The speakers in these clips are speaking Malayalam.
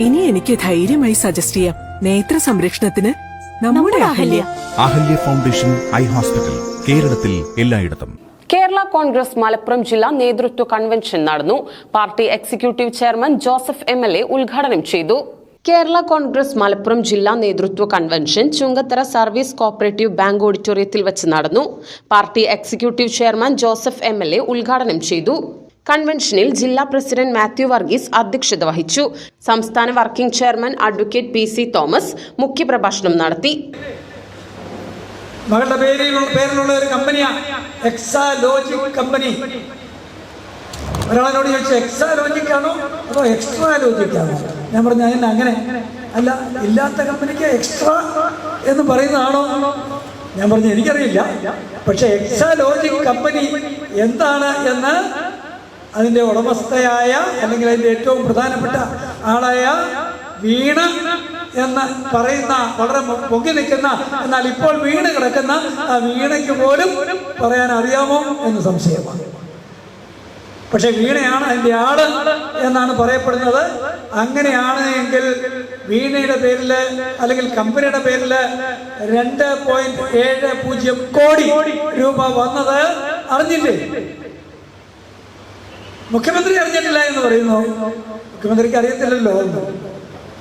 ഇനി എനിക്ക് ധൈര്യമായി സജസ്റ്റ് ചെയ്യാം. നേത്ര സംരക്ഷണത്തിന് നമ്മുടെ Ahalya. Ahalya. Foundation eye hospital കേരളത്തിൽ എല്ലായിടത്തും. കേരള കോൺഗ്രസ് മലപ്പുറം ജില്ലാ നേതൃത്വ കൺവെൻഷൻ നടന്നു. Party executive chairman Joseph M L A ഉദ്ഘാടനം ചെയ്തു. കേരള കോൺഗ്രസ് മലപ്പുറം ജില്ലാ നേതൃത്വ convention Chungathara service cooperative bank ഓഡിറ്റോറിയത്തിൽ വെച്ച് നടന്നു. Party executive chairman Joseph M L A ഉദ്ഘാടനം ചെയ്തു. കൺവെൻഷനിൽ ജില്ലാ പ്രസിഡന്റ് മാത്യു വർഗീസ് അധ്യക്ഷത വഹിച്ചു. സംസ്ഥാന working chairman advocate P C Thomas മുഖ്യപ്രഭാഷണം നടത്തി. മകളുടെ പേരിലുള്ള പേരിലുള്ള ഒരു കമ്പനിയാണ് എക്സാ ലോജിക് കമ്പനി ഒരാളോട് ചോദിച്ചു എക്സാ ലോജിക് ആണോ അതോ എക്സ്ട്രാ ലോജിക് ആണോ? ഞാൻ പറഞ്ഞു അതിന് അങ്ങനെ അല്ല ഇല്ലാത്ത കമ്പനിക്ക് എക്സ്ട്രാ എന്ന് പറയുന്നതാണോ? ഞാൻ പറഞ്ഞു എനിക്കറിയില്ല. പക്ഷെ എക്സാ ലോജിക് കമ്പനി എന്താണ് എന്ന് അതിന്റെ ഉടമസ്ഥയായ അല്ലെങ്കിൽ അതിന്റെ ഏറ്റവും പ്രധാനപ്പെട്ട ആളായ വീണ എന്ന് പറയുന്ന വളരെ പൊങ്ങി നിൽക്കുന്ന എന്നാൽ ഇപ്പോൾ വീണ് കിടക്കുന്ന ആ വീണയ്ക്ക് പോലും പറയാൻ അറിയാമോ എന്ന് സംശയമാണ്. പക്ഷെ വീണയാണ് അതിന്റെ ആൾ എന്നാണ് പറയപ്പെടുന്നത്. അങ്ങനെയാണ് എങ്കിൽ വീണയുടെ പേരിൽ അല്ലെങ്കിൽ കമ്പനിയുടെ പേരിൽ രണ്ട് പോയിന്റ് ഏഴ് പൂജ്യം കോടി രൂപ വന്നത് അറിഞ്ഞില്ലേ? മുഖ്യമന്ത്രി അറിഞ്ഞിട്ടില്ല എന്ന് പറയുന്നു. മുഖ്യമന്ത്രിക്ക് അറിയത്തില്ലല്ലോ എന്ന്.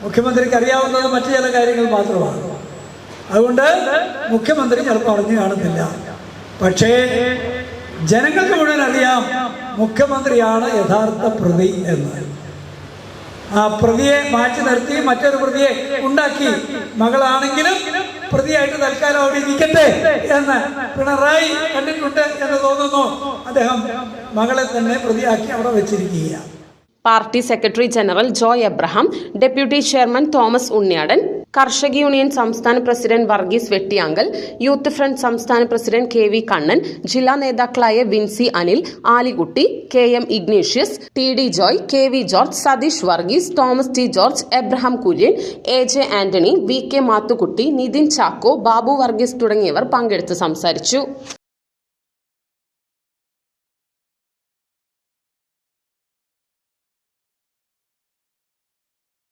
മുഖ്യമന്ത്രിക്ക് അറിയാവുന്നത് മറ്റു ചില കാര്യങ്ങൾ മാത്രമാണ്. അതുകൊണ്ട് മുഖ്യമന്ത്രി ചിലപ്പോൾ അറിഞ്ഞു കാണുന്നില്ല. പക്ഷേ ജനങ്ങൾക്ക് മുഴുവൻ അറിയാം മുഖ്യമന്ത്രിയാണ് യഥാർത്ഥ പ്രതി എന്ന്. ആ പ്രതിയെ മാറ്റി നിർത്തി മറ്റൊരു പ്രതിയെ ഉണ്ടാക്കി. മകളാണെങ്കിലും പ്രതിയായിട്ട് തൽക്കാലം അവിടെ ഇരിക്കട്ടെ എന്ന് പിണറായി കണ്ടിട്ടുണ്ട് എന്ന് തോന്നുന്നു. അദ്ദേഹം മകളെ തന്നെ പ്രതിയാക്കി അവിടെ വെച്ചിരിക്കുകയാണ്. Party secretary general Joy Abraham deputy chairman Thomas Unniyadan കർഷക യൂണിയൻ സംസ്ഥാന president Varghese Vettiyankal youth front സംസ്ഥാന പ്രസിഡന്റ് കെ വി കണ്ണൻ ജില്ലാ നേതാക്കളായ Vincy Anil Alikutty K M Ignatius T D Joy K V George Satheesh Varghese Thomas T George Abraham Kurian A J Antony V K Mathukutty Nithin Chacko Babu Varghese തുടങ്ങിയവർ പങ്കെടുത്ത് സംസാരിച്ചു.